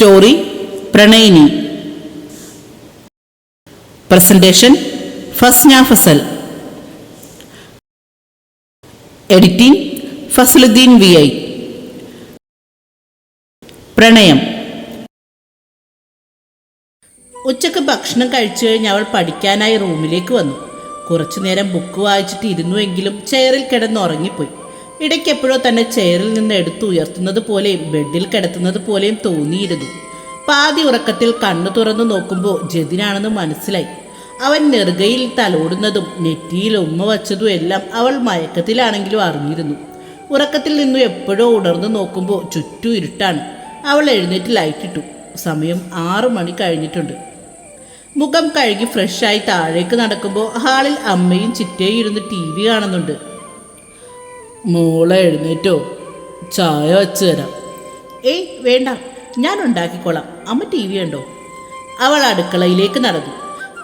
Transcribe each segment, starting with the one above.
Story പ്രണയിനി. Presentation Fasna Fasal. Editing Fasaluddin V I. പ്രണയം. ഉച്ചയ്ക്ക് ഭക്ഷണം കഴിച്ചു കഴിഞ്ഞ് അവൾ പഠിക്കാനായി റൂമിലേക്ക് വന്നു. കുറച്ചു നേരം ബുക്ക് വായിച്ചിട്ട് ഇരുന്നുവെങ്കിലും ചെയറിൽ കിടന്ന് ഉറങ്ങിപ്പോയി ഇടയ്ക്ക് എപ്പോഴോ തന്നെ ചെയറിൽ നിന്ന് എടുത്തു ഉയർത്തുന്നത് പോലെയും ബെഡിൽ കിടത്തുന്നത് പോലെയും തോന്നിയിരുന്നു. പാതി ഉറക്കത്തിൽ കണ്ണു തുറന്നു നോക്കുമ്പോൾ ജതിനാണെന്ന് മനസ്സിലായി. അവൻ നെറുകയിൽ തലോടുന്നതും നെറ്റിയിൽ ഉമ്മ വച്ചതും എല്ലാം അവൾ മയക്കത്തിലാണെങ്കിലും അറിഞ്ഞിരുന്നു. ഉറക്കത്തിൽ നിന്നും എപ്പോഴോ ഉണർന്നു നോക്കുമ്പോൾ ചുറ്റും ഇരുട്ടാണ്. അവൾ എഴുന്നേറ്റ് ലൈറ്റിട്ടു സമയം ആറു മണി കഴിഞ്ഞിട്ടുണ്ട്. മുഖം കഴുകി ഫ്രഷായി താഴേക്ക് നടക്കുമ്പോൾ ഹാളിൽ അമ്മയും ചിറ്റയും ഇരുന്ന് ടി വി കാണുന്നുണ്ട്. മോളെ എഴുന്നേറ്റോ? ചായ വെച്ച് തരാം. ഏയ് വേണ്ട. ഞാൻ ഉണ്ടാക്കിക്കോളാം. അമ്മ ടി വി ഉണ്ടോ അവൾ അടുക്കളയിലേക്ക് നടന്നു.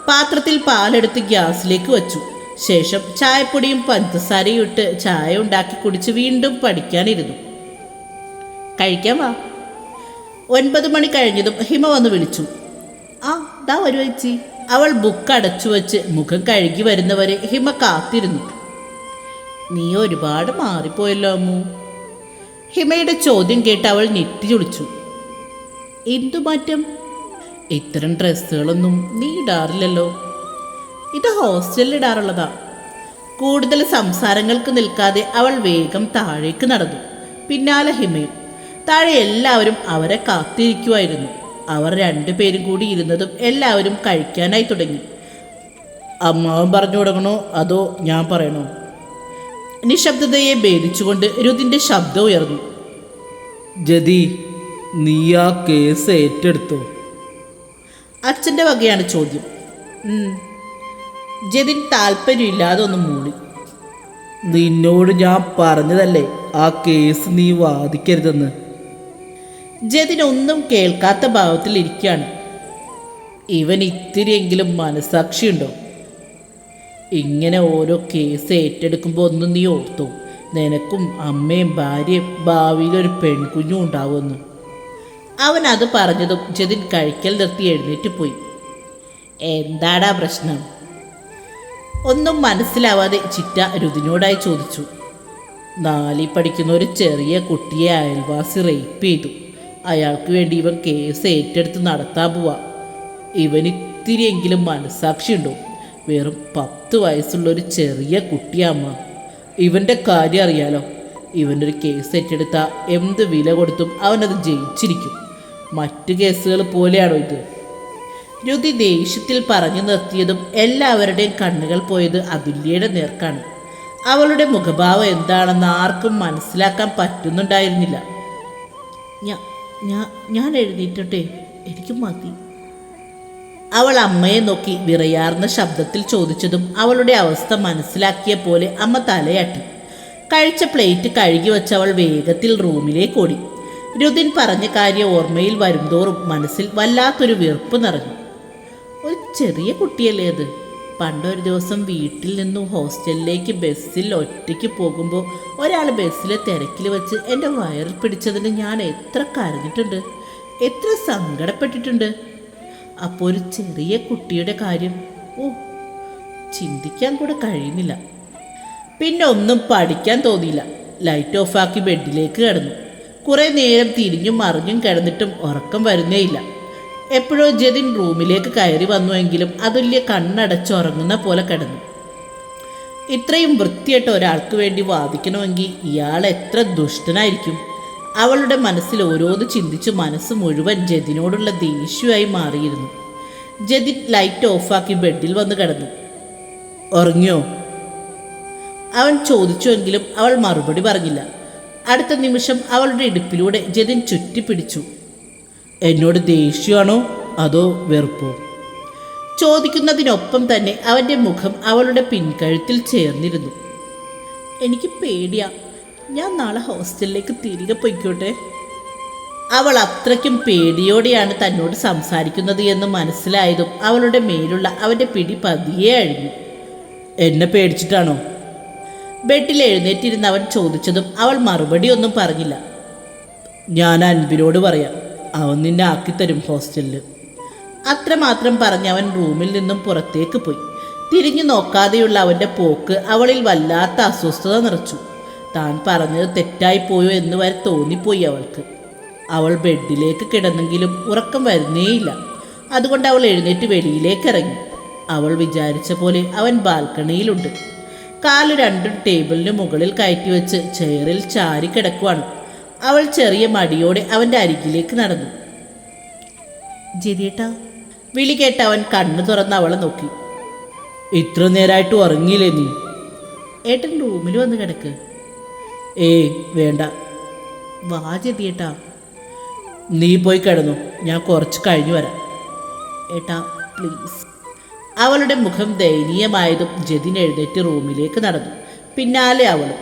പാത്രത്തിൽ പാലെടുത്ത് ഗ്യാസിലേക്ക് വച്ചു. ശേഷം ചായപ്പൊടിയും പഞ്ചസാരയും ഇട്ട് ചായ ഉണ്ടാക്കി കുടിച്ച് വീണ്ടും പഠിക്കാനിരുന്നു. കഴിക്കാൻ വാ. ഒൻപത് മണി കഴിഞ്ഞതും ഹിമ വന്ന് വിളിച്ചു. ആ ദാ വരുവച്ചി അവൾ ബുക്ക് അടച്ചു വച്ച് മുഖം കഴുകി വരുന്നവരെ ഹിമ കാത്തിരുന്നു. നീ ഒരുപാട് മാറിപ്പോയല്ലോ അമ്മു. ഹിമയുടെ ചോദ്യം കേട്ട് അവൾ ഞെട്ടി ചുളിച്ചു എന്തു മാറ്റം? ഇത്തരം ഡ്രസ്സുകളൊന്നും നീ ഇടാറില്ലല്ലോ. ഇത് ഹോസ്റ്റലിൽ ഇടാറുള്ളതാ. കൂടുതൽ സംസാരങ്ങൾക്ക് നിൽക്കാതെ അവൾ വേഗം താഴേക്ക് നടന്നു. പിന്നാലെ ഹിമയും. താഴെ എല്ലാവരും അവരെ കാത്തിരിക്കുമായിരുന്നു അവർ രണ്ടുപേരും കൂടി ഇരുന്നതും എല്ലാവരും കഴിക്കാനായി തുടങ്ങി. അമ്മാവൻ പറഞ്ഞു തുടങ്ങണോ അതോ ഞാൻ പറയണോ? നിശബ്ദതയെ ഭേദിച്ചുകൊണ്ട് രുതിന്റെ ശബ്ദം ഉയർന്നു. ജതി നീ ആ കേസ് ഏറ്റെടുത്തു? അച്ഛന്റെ വകയാണ് ചോദ്യം. ജതിൻ താല്പര്യമില്ലാതെ ഒന്ന് മൂളി നിന്നോട് ഞാൻ പറഞ്ഞതല്ലേ ആ കേസ് നീ വാദിക്കരുതെന്ന്? ജതിൻ ഒന്നും കേൾക്കാത്ത ഭാവത്തിൽ ഇരിക്കുകയാണ്. ഇവൻ ഇത്തിരിയെങ്കിലും മനസാക്ഷിയുണ്ടോ? ഇങ്ങനെ ഓരോ കേസ് ഏറ്റെടുക്കുമ്പോൾ ഒന്നും നീ ഓർത്തു. നിനക്കും അമ്മയും ഭാര്യയും ഭാവിയിൽ ഒരു പെൺകുഞ്ഞും ഉണ്ടാവുമെന്ന്. അവൻ അത് പറഞ്ഞതും ജതിൻ കഴിക്കൽ നിർത്തി എഴുന്നേറ്റ് പോയി. എന്താടാ പ്രശ്നം? ഒന്നും മനസ്സിലാവാതെ ചിറ്റ രുതിനോടായി ചോദിച്ചു. നാലിൽ പഠിക്കുന്ന ഒരു ചെറിയ കുട്ടിയെ അയൽവാസി റേപ്പ് ചെയ്തു. അയാൾക്ക് വേണ്ടി ഇവൻ കേസ് ഏറ്റെടുത്ത് നടത്താൻ പോവാ. ഇവന് ഇത്തിരിയെങ്കിലും മനസാക്ഷിയുണ്ടോ വെറും പത്ത് വയസ്സുള്ള ഒരു ചെറിയ കുട്ടിയമ്മ. ഇവന്റെ കാര്യം അറിയാലോ. ഇവനൊരു കേസ് ഏറ്റെടുത്ത എന്ത് വില കൊടുത്തും അവനത് ജയിച്ചിരിക്കും. മറ്റു കേസുകൾ പോലെയാണോ ഇത്? രുതി ദേഷ്യത്തിൽ പറഞ്ഞു നിർത്തിയതും എല്ലാവരുടെയും കണ്ണുകൾ പോയത് അതുല്യയുടെ നേർക്കാണ്. അവളുടെ മുഖഭാവം എന്താണെന്ന് ആർക്കും മനസ്സിലാക്കാൻ പറ്റുന്നുണ്ടായിരുന്നില്ല. ഞാൻ ഞാൻ എഴുന്നേറ്റട്ടെ എനിക്ക് മതി. അവൾ അമ്മയെ നോക്കി വിറയാർന്ന ശബ്ദത്തിൽ ചോദിച്ചതും അവളുടെ അവസ്ഥ മനസ്സിലാക്കിയ പോലെ അമ്മ തലയാട്ടി. കഴിച്ച പ്ലേറ്റ് കഴുകി വച്ച് അവൾ വേഗത്തിൽ റൂമിലേക്ക് ഓടി. രുതിൻ പറഞ്ഞ കാര്യം ഓർമ്മയിൽ വരുംതോറും മനസ്സിൽ വല്ലാത്തൊരു വെറുപ്പ് നിറഞ്ഞു. ഒരു ചെറിയ കുട്ടിയല്ലേ അത്? പണ്ടൊരു ദിവസം വീട്ടിൽ നിന്നും ഹോസ്റ്റലിലേക്ക് ബസ്സിൽ ഒറ്റയ്ക്ക് പോകുമ്പോൾ ഒരാൾ ബസ്സിലെ തിരക്കിൽ വെച്ച് എന്റെ വയറിൽ പിടിച്ചതിന് ഞാൻ എത്ര കരഞ്ഞിട്ടുണ്ട്. എത്ര സങ്കടപ്പെട്ടിട്ടുണ്ട്. അപ്പോൾ ഒരു ചെറിയ കുട്ടിയുടെ കാര്യം. ഓ ചിന്തിക്കാൻ കൂടെ കഴിയുന്നില്ല. പിന്നെ ഒന്നും പഠിക്കാൻ തോന്നിയില്ല. ലൈറ്റ് ഓഫാക്കി ബെഡിലേക്ക് കിടന്നു. കുറേ നേരം തിരിഞ്ഞും മറിഞ്ഞും കിടന്നിട്ടും ഉറക്കം വരുന്നേയില്ല എപ്പോഴോ ജതിൻ റൂമിലേക്ക് കയറി വന്നുവെങ്കിലും അതുല്യ കണ്ണടച്ചുറങ്ങുന്ന പോലെ കിടന്നു. ഇത്രയും വൃത്തിയായിട്ട് ഒരാൾക്ക് വേണ്ടി വാദിക്കണമെങ്കിൽ ഇയാൾ എത്ര ദുഷ്ടനായിരിക്കും. അവളുടെ മനസ്സിൽ ഓരോന്ന് ചിന്തിച്ച് മനസ്സ് മുഴുവൻ ജതിനോടുള്ള ദേഷ്യമായി മാറിയിരുന്നു. ജതിൻ ലൈറ്റ് ഓഫാക്കി ബെഡിൽ വന്ന് കിടന്നു. ഉറങ്ങിയോ? അവൻ ചോദിച്ചുവെങ്കിലും അവൾ മറുപടി പറഞ്ഞില്ല. അടുത്ത നിമിഷം അവളുടെ ഇടുപ്പിലൂടെ ജതിൻ ചുറ്റിപ്പിടിച്ചു. എന്നോട് ദേഷ്യമാണോ അതോ വെറുപ്പോ? ചോദിക്കുന്നതിനൊപ്പം തന്നെ അവന്റെ മുഖം അവളുടെ പിൻകഴുത്തിൽ ചേർന്നിരുന്നു. എനിക്ക് പേടിയാ ഞാൻ നാളെ ഹോസ്റ്റലിലേക്ക് തിരികെ പൊയ്ക്കോട്ടെ? അവൾ അത്രയ്ക്കും പേടിയോടെയാണ് തന്നോട് സംസാരിക്കുന്നത് എന്ന് മനസ്സിലായതും അവളുടെ മേലുള്ള അവന്റെ പിടി പതിയെ അഴിഞ്ഞു. എന്നെ പേടിച്ചിട്ടാണോ? ബെഡിൽ എഴുന്നേറ്റിരുന്ന് അവൻ ചോദിച്ചതും അവൾ മറുപടി ഒന്നും പറഞ്ഞില്ല. ഞാൻ അൻപിനോട് പറയാം അവൻ നിന്നെ ആക്കിത്തരും ഹോസ്റ്റലിൽ അത്രമാത്രം പറഞ്ഞ് അവൻ റൂമിൽ നിന്നും പുറത്തേക്ക് പോയി. തിരിഞ്ഞു നോക്കാതെയുള്ള അവന്റെ പോക്ക് അവളിൽ വല്ലാത്ത അസ്വസ്ഥത നിറച്ചു. താൻ പറഞ്ഞത് തെറ്റായിപ്പോയോ എന്ന് വരെ തോന്നിപ്പോയി അവൾക്ക്. അവൾ ബെഡിലേക്ക് കിടന്നെങ്കിലും ഉറക്കം വരുന്നേയില്ല. അതുകൊണ്ട് അവൾ എഴുന്നേറ്റ് വെളിയിലേക്ക് ഇറങ്ങി അവൾ വിചാരിച്ച പോലെ അവൻ ബാൽക്കണിയിലുണ്ട്. കാൽ രണ്ടും ടേബിളിന് മുകളിൽ കയറ്റി വെച്ച് ചെയറിൽ ചാരി കിടക്കുവാണ്. അവൾ ചെറിയ മടിയോടെ അവന്റെ അരികിലേക്ക് നടന്നു. ജിരിയേട്ടാ വിളി കേട്ട് അവൻ കണ്ണു തുറന്ന് അവളെ നോക്കി. ഇത്ര നേരമായിട്ട് ഉറങ്ങിയില്ലേ നീ? ഏട്ടൻ റൂമിൽ വന്ന് കിടക്ക്. ഏയ് വേണ്ട. വാ നീ പോയി കിടന്നു. ഞാൻ കുറച്ച് കഴിഞ്ഞു വരാം. ഏട്ടാ പ്ലീസ്. അവളുടെ മുഖം ദയനീയമായതും ജതിൻ എഴുന്നേറ്റ് റൂമിലേക്ക് നടന്നു. പിന്നാലെ അവളും.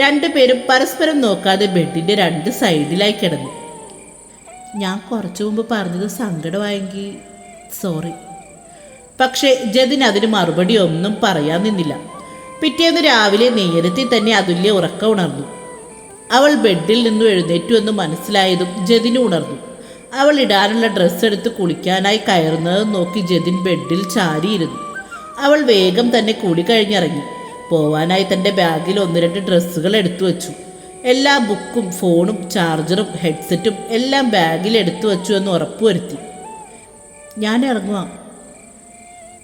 രണ്ടുപേരും പരസ്പരം നോക്കാതെ ബെഡിന്റെ രണ്ട് സൈഡിലായി കിടന്നു. ഞാൻ കുറച്ചു മുമ്പ് പറഞ്ഞത് സങ്കടമായെങ്കിൽ സോറി. പക്ഷേ ജതിൻ അതിന് മറുപടി ഒന്നും പറയാൻ നിന്നില്ല. പിറ്റേന്ന് രാവിലെ നേരത്തെ തന്നെ അതുല്യ ഉറക്കം ഉണർന്നു. അവൾ ബെഡിൽ നിന്നും എഴുന്നേറ്റു എന്ന് മനസ്സിലായതും ജതിന് ഉണർന്നു. അവൾ ഇടാനുള്ള ഡ്രസ്സ് എടുത്ത് കുളിക്കാനായി കയറുന്നത് നോക്കി ജതിൻ ബെഡിൽ ചാരിയിരുന്നു. അവൾ വേഗം തന്നെ കൂടി കഴിഞ്ഞിറങ്ങി. പോവാനായി തന്റെ ബാഗിൽ ഒന്ന് രണ്ട് ഡ്രസ്സുകൾ എടുത്തു വച്ചു. എല്ലാ ബുക്കും ഫോണും ചാർജറും ഹെഡ്സെറ്റും എല്ലാം ബാഗിൽ എടുത്തു വച്ചു എന്ന് ഉറപ്പുവരുത്തി. ഞാൻ ഇറങ്ങുക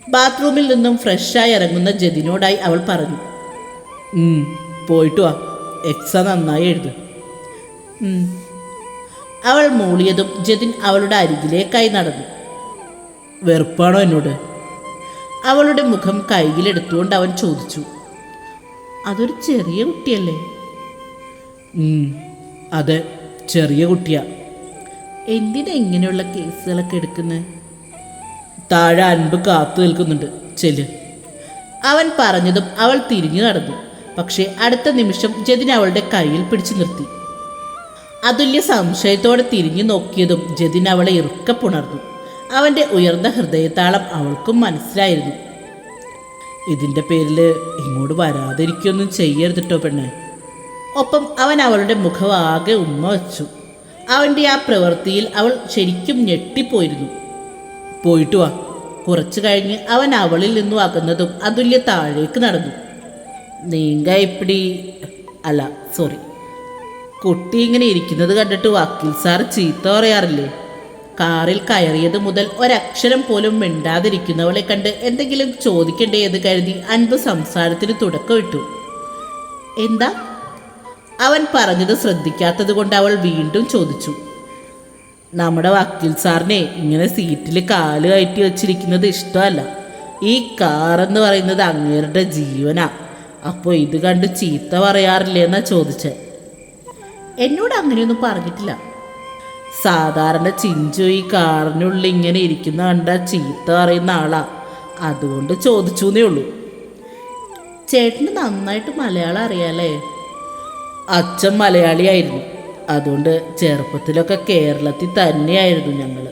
ബാത്റൂമിൽ നിന്നും ഫ്രഷായി ഇറങ്ങുന്ന ജതിനോടായി അവൾ പറഞ്ഞു. പോയിട്ട് വാ. എക്സാം നന്നായി എഴുതും. അവൾ മൂളിയതും ജതിൻ അവളുടെ അരികിലേക്കായി നടന്നു. വെറുപ്പാണോ എന്നോട്? അവളുടെ മുഖം കൈയിലെടുത്തുകൊണ്ട് അവൻ ചോദിച്ചു. അതൊരു ചെറിയ കുട്ടിയല്ലേ? അതെ ചെറിയ കുട്ടിയാ. എന്തിനാ ഇങ്ങനെയുള്ള കേസുകളൊക്കെ എടുക്കുന്നത് താഴെ അൻപ് കാത്തു നിൽക്കുന്നുണ്ട്. ചെൽ അവൻ പറഞ്ഞതും അവൾ തിരിഞ്ഞു നടന്നു. പക്ഷേ അടുത്ത നിമിഷം ജതിൻ അവളുടെ കയ്യിൽ പിടിച്ചു നിർത്തി. അതുല്യ സംശയത്തോടെ തിരിഞ്ഞു നോക്കിയതും ജതിൻ അവളെ ഇറുക്കപ്പുണർന്നു അവന്റെ ഉയർന്ന ഹൃദയത്താളം അവൾക്കും മനസ്സിലായിരുന്നു. ഇതിന്റെ പേരിൽ ഇങ്ങോട്ട് വരാതിരിക്കൊന്നും ചെയ്യരുതിട്ടോ പെണ്ണെ. ഒപ്പം അവൻ അവളുടെ മുഖം ആകെ ഉമ്മ വച്ചു. അവന്റെ ആ പ്രവൃത്തിയിൽ അവൾ ശരിക്കും ഞെട്ടിപ്പോയിരുന്നു. പോയിട്ട് വാ. കുറച്ചു കഴിഞ്ഞ് അവൻ അവളിൽ നിന്നും അകന്നതും അതുല്യ താഴേക്ക് നടന്നു. നീങ്ക ഇപ്പിടി. അല്ല സോറി കുട്ടി ഇങ്ങനെ ഇരിക്കുന്നത് കണ്ടിട്ട് വക്കീൽ സാർ ചീത്ത പറയാറില്ലേ? കാറിൽ കയറിയത് മുതൽ ഒരക്ഷരം പോലും മിണ്ടാതിരിക്കുന്നവളെ കണ്ട് എന്തെങ്കിലും ചോദിക്കണ്ടേ എന്ന് കരുതി അൻപ് സംസാരത്തിന് തുടക്കമിട്ടു. എന്താ? അവൻ പറഞ്ഞത് ശ്രദ്ധിക്കാത്തത് കൊണ്ട് അവൾ വീണ്ടും ചോദിച്ചു. നമ്മുടെ വക്കീൽ സാറിനെ ഇങ്ങനെ സീറ്റിൽ കാൽ കയറ്റി വെച്ചിരിക്കുന്നത് ഇഷ്ടമല്ല. ഈ കാർ എന്ന് പറയുന്നത് അങ്ങേരുടെ ജീവനാ. അപ്പോൾ ഇത് കണ്ട് ചീത്ത പറയാറില്ലേ എന്നാ ചോദിച്ചേ. എന്നോട് അങ്ങനെയൊന്നും പറഞ്ഞിട്ടില്ല. സാധാരണ ചിഞ്ചു ഈ കാറിനുള്ളിൽ ഇങ്ങനെ ഇരിക്കുന്ന കണ്ട ചീത്ത പറയുന്ന ആളാ. അതുകൊണ്ട് ചോദിച്ചു എന്നേ ഉള്ളൂ. ചേട്ടന് നന്നായിട്ട് മലയാളം അറിയാലേ അച്ഛൻ മലയാളിയായിരുന്നു. അതുകൊണ്ട് ചെറുപ്പത്തിലൊക്കെ കേരളത്തിൽ തന്നെയായിരുന്നു ഞങ്ങൾ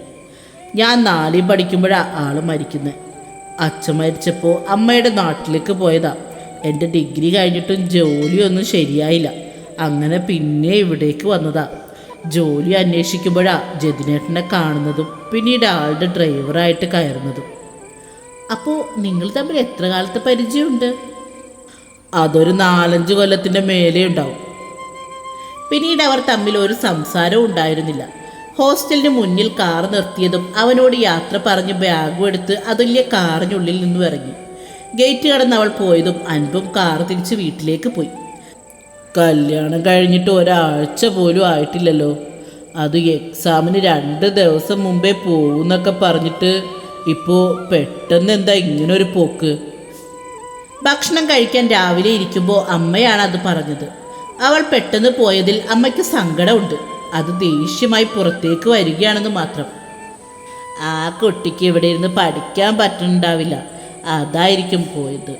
ഞാൻ നാലിൽ പഠിക്കുമ്പോഴാണ് ആൾ മരിക്കുന്നത് അച്ഛൻ മരിച്ചപ്പോൾ അമ്മയുടെ നാട്ടിലേക്ക് പോയതാ. എന്റെ ഡിഗ്രി കഴിഞ്ഞിട്ടും ജോലിയൊന്നും ശരിയായില്ല. അങ്ങനെ പിന്നെ ഇവിടേക്ക് വന്നതാ. ജോലി അന്വേഷിക്കുമ്പോഴാ ജതിനേട്ടനെ കാണുന്നതും പിന്നീട് ആളുടെ ഡ്രൈവറായിട്ട് കയറുന്നതും. അപ്പോൾ നിങ്ങൾ തമ്മിൽ എത്ര കാലത്തെ പരിചയമുണ്ട്? അതൊരു നാലഞ്ച് കൊല്ലത്തിന്റെ മേലെ ഉണ്ടാവും. പിന്നീട് അവർ തമ്മിൽ ഒരു സംസാരവും ഉണ്ടായിരുന്നില്ല. ഹോസ്റ്റലിന് മുന്നിൽ കാർ നിർത്തിയതും അവനോട് യാത്ര പറഞ്ഞ് ബാഗും എടുത്ത് അതുല്യ കാറിനുള്ളിൽ നിന്നും ഇറങ്ങി. ഗേറ്റ് കടന്ന് അവൾ പോയതും അൻപും കാർ തിരിച്ച് വീട്ടിലേക്ക് പോയി. കല്യാണം കഴിഞ്ഞിട്ട് ഒരാഴ്ച പോലും ആയിട്ടില്ലല്ലോ. അത് എക്സാമിന് രണ്ട് ദിവസം മുമ്പേ പോകുന്നൊക്കെ പറഞ്ഞിട്ട് ഇപ്പോൾ പെട്ടെന്ന് എന്താ ഇങ്ങനൊരു പോക്ക്? ഭക്ഷണം കഴിക്കാൻ രാവിലെ ഇരിക്കുമ്പോൾ അമ്മയാണ് അത് പറഞ്ഞത്. അവൾ പെട്ടെന്ന് പോയതിൽ അമ്മയ്ക്ക് സങ്കടമുണ്ട്. അത് ദേഷ്യമായി പുറത്തേക്ക് വരികയാണെന്ന് മാത്രം. ആ കുട്ടിക്ക് ഇവിടെ ഇരുന്ന് പഠിക്കാൻ പറ്റുന്നുണ്ടാവില്ല അതായിരിക്കും പോയത്.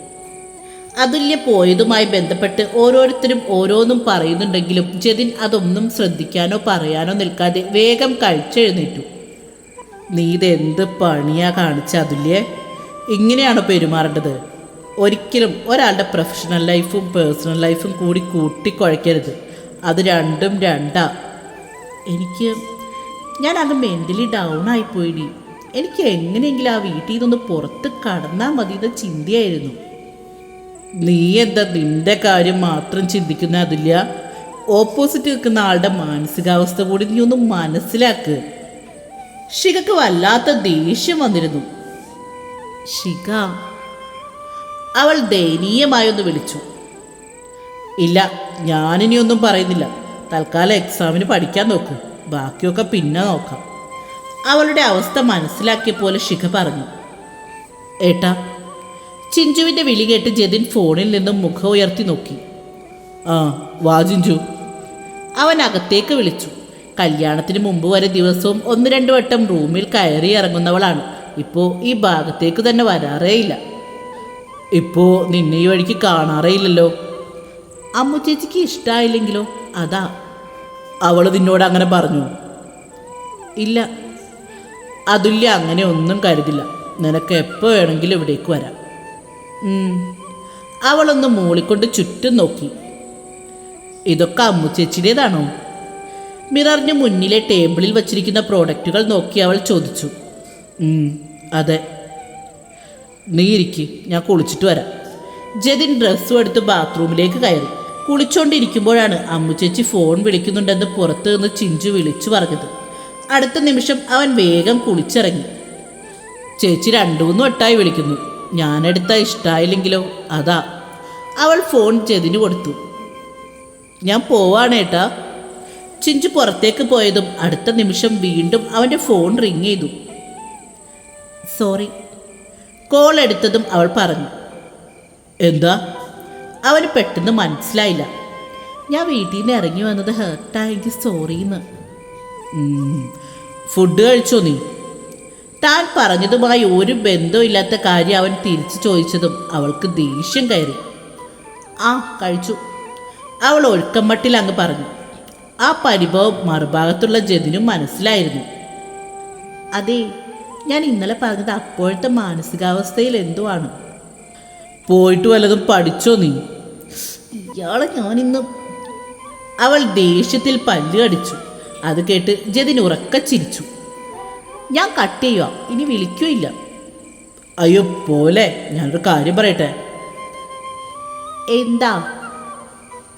അതുല്യ പോയതുമായി ബന്ധപ്പെട്ട് ഓരോരുത്തരും ഓരോന്നും പറയുന്നുണ്ടെങ്കിലും ജതിൻ അതൊന്നും ശ്രദ്ധിക്കാനോ പറയാനോ നിൽക്കാതെ വേഗം കഴിച്ചെഴുന്നേറ്റു. നീ ഇതെന്ത് പണിയാ കാണിച്ച അതുല്യെ? ഇങ്ങനെയാണോ പെരുമാറേണ്ടത്? ഒരിക്കലും ഒരാളുടെ പ്രൊഫഷണൽ ലൈഫും പേഴ്സണൽ ലൈഫും കൂടി കൂട്ടിക്കുഴയ്ക്കരുത്. അത് രണ്ടും രണ്ടാ. എനിക്ക് ഞാൻ അത് മെന്റലി ഡൗൺ ആയിപ്പോയിടി. എനിക്ക് എങ്ങനെയെങ്കിലും ആ വീട്ടിൽ നിന്നൊന്ന് പുറത്ത് കടന്നാൽ മതി എന്ന ചിന്തയായിരുന്നു. നീ എന്താ നിന്റെ കാര്യം മാത്രം ചിന്തിക്കുന്ന അതില്ല. ഓപ്പോസിറ്റ് നിൽക്കുന്ന ആളുടെ മാനസികാവസ്ഥ കൂടി നീ ഒന്ന് മനസ്സിലാക്ക്. ഷികക്ക് വല്ലാത്ത ദേഷ്യം വന്നിരുന്നു. ഷിക അവൾ ദയനീയമായൊന്ന് വിളിച്ചു. ഇല്ല ഞാനിനി ഒന്നും പറയുന്നില്ല. തൽക്കാലം എക്സാമിന് പഠിക്കാൻ നോക്കൂ. ബാക്കിയൊക്കെ പിന്നെ നോക്കാം. അവളുടെ അവസ്ഥ മനസ്സിലാക്കിയ പോലെ ശിഖ പറഞ്ഞു. ഏട്ടാ ചിഞ്ചുവിന്റെ വിളി കേട്ട് ജതിൻ ഫോണിൽ നിന്നും മുഖം ഉയർത്തി നോക്കി. ആ വാ ചിഞ്ചു. അവൻ അകത്തേക്ക് വിളിച്ചു. കല്യാണത്തിന് മുമ്പ് വരെ ദിവസവും ഒന്ന് രണ്ട് വട്ടം റൂമിൽ കയറി ഇറങ്ങുന്നവളാണ്. ഇപ്പോൾ ഈ ഭാഗത്തേക്ക് തന്നെ വരാറേയില്ല ഇപ്പോൾ നിന്നെ ഈ വഴിക്ക് കാണാറേ ഇല്ലല്ലോ. അമ്മു ചേച്ചിക്ക് ഇഷ്ടമായില്ലെങ്കിലോ അതാ. അവൾ നിന്നോട് അങ്ങനെ പറഞ്ഞു. ഇല്ല അതുല്യ അങ്ങനെ ഒന്നും കരുതില്ല. നിനക്ക് എപ്പോൾ വേണമെങ്കിലും ഇവിടേക്ക് വരാം. അവളൊന്ന് മൂളിക്കൊണ്ട് ചുറ്റും നോക്കി. ഇതൊക്കെ അമ്മു ചേച്ചിയുടേതാണോ മിററിന് മുന്നിലെ ടേബിളിൽ വച്ചിരിക്കുന്ന പ്രോഡക്റ്റുകൾ നോക്കി അവൾ ചോദിച്ചു. അതെ. നീ ഇരിക്ക് ഞാൻ കുളിച്ചിട്ട് വരാം. ജതിൻ ഡ്രസ്സും എടുത്ത് ബാത്റൂമിലേക്ക് കയറി. കുളിച്ചോണ്ടിരിക്കുമ്പോഴാണ് അമ്മു ചേച്ചി ഫോൺ വിളിക്കുന്നുണ്ടെന്ന് പുറത്ത് നിന്ന് ചിഞ്ചു വിളിച്ചു പറഞ്ഞത്. അടുത്ത നിമിഷം അവൻ വേഗം കുളിച്ചിറങ്ങി. ചേച്ചി രണ്ടു മൂന്ന് വട്ടായി വിളിക്കുന്നു. ഞാനെടുത്ത ഇഷ്ടമായില്ലെങ്കിലോ അതാ. അവൾ ഫോൺ ചെതിന് കൊടുത്തു. ഞാൻ പോവാണേട്ടാ ചിഞ്ചു പുറത്തേക്ക് പോയതും അടുത്ത നിമിഷം വീണ്ടും അവന്റെ ഫോൺ റിങ് ചെയ്തു. സോറി. കോൾ എടുത്തതും അവൾ പറഞ്ഞു. എന്താ? അവന് പെട്ടെന്ന് മനസ്സിലായില്ല. ഞാൻ വീട്ടിൽ നിന്ന് ഇറങ്ങി വന്നത് ഹേർട്ടായെങ്കിൽ സോറിന്ന്. ഫുഡ് കഴിച്ചോ നീ? താൻ പറഞ്ഞതുമായി ഒരു ബന്ധമില്ലാത്ത കാര്യം അവൻ തിരിച്ചു ചോദിച്ചതും അവൾക്ക് ദേഷ്യം കയറി. ആ കഴിച്ചു. അവൾ ഒഴുക്കമ്മട്ടിൽ അങ്ങ് പറഞ്ഞു. ആ പരിഭവം മറുഭാഗത്തുള്ള ജതിനും മനസ്സിലായിരുന്നു. അതെ ഞാൻ ഇന്നലെ പറഞ്ഞത് അപ്പോഴത്തെ മാനസികാവസ്ഥയിൽ എന്തോ ആണ്. പോയിട്ട് വല്ലതും പഠിച്ചോ നീ? ഇയാളെ ഞാനിന്ന് അവൾ ദേഷ്യത്തിൽ പല്ല് കടിച്ചു. അത് കേട്ട് ജതിൻ ഉറക്ക ചിരിച്ചു. ഞാൻ കട്ട് ചെയ്യുക ഇനി വിളിക്കുകയില്ല അയ്യോ പോലെ. ഞാനൊരു കാര്യം പറയട്ടെ? എന്താ?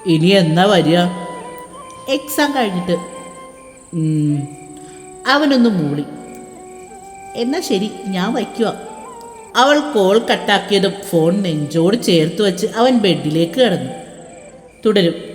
ഇനി എന്നാ വരിക? എക്സാം കഴിഞ്ഞിട്ട്. അവനൊന്ന് മൂളി. എന്നാ ശരി ഞാൻ വയ്ക്കുക അവൾ കോൾ കട്ടാക്കിയതും ഫോൺ നെഞ്ചോട് ചേർത്ത് വെച്ച് അവൻ ബെഡിലേക്ക് കിടന്നു. തുടരും.